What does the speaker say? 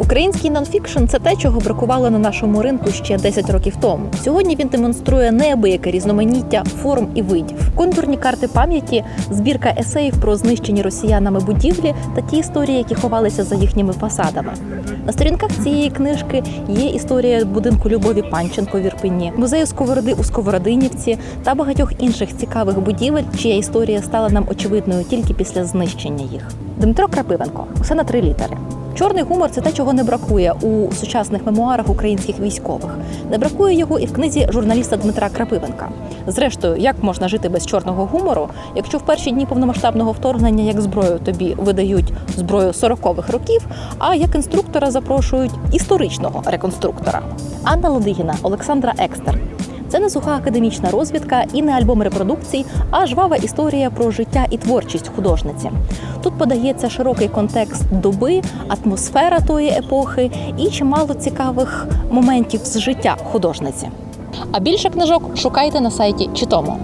Український нонфікшн це те, чого бракувало на нашому ринку ще 10 років тому. Сьогодні він демонструє неабияке різноманіття форм і видів. Контурні карти пам'яті, збірка есеїв про знищені росіянами будівлі та ті історії, які ховалися за їхніми фасадами. На сторінках цієї книжки є історія будинку Любові Панченко в Ірпені, музею Сковороди у Сковородинівці та багатьох інших цікавих будівель, чия історія стала нам очевидною тільки після знищення їх. Дмитро Крапивенко усе на три літери. Чорний гумор це те, чого не бракує у сучасних мемуарах українських військових. Не бракує його і в книзі журналіста Дмитра Крапивенка. Зрештою, як можна жити без чорного гумору, якщо в перші дні повномасштабного вторгнення як зброю тобі видають зброю 40-х років, а як інструктора запрошують історичного реконструктора. Анна Ладигіна, Олександра Екстер. Це не суха академічна розвідка і не альбом репродукцій, а жвава історія про життя і творчість художниці. Тут подається широкий контекст доби, атмосфера тої епохи і чимало цікавих моментів з життя художниці. А більше книжок шукайте на сайті Читомо.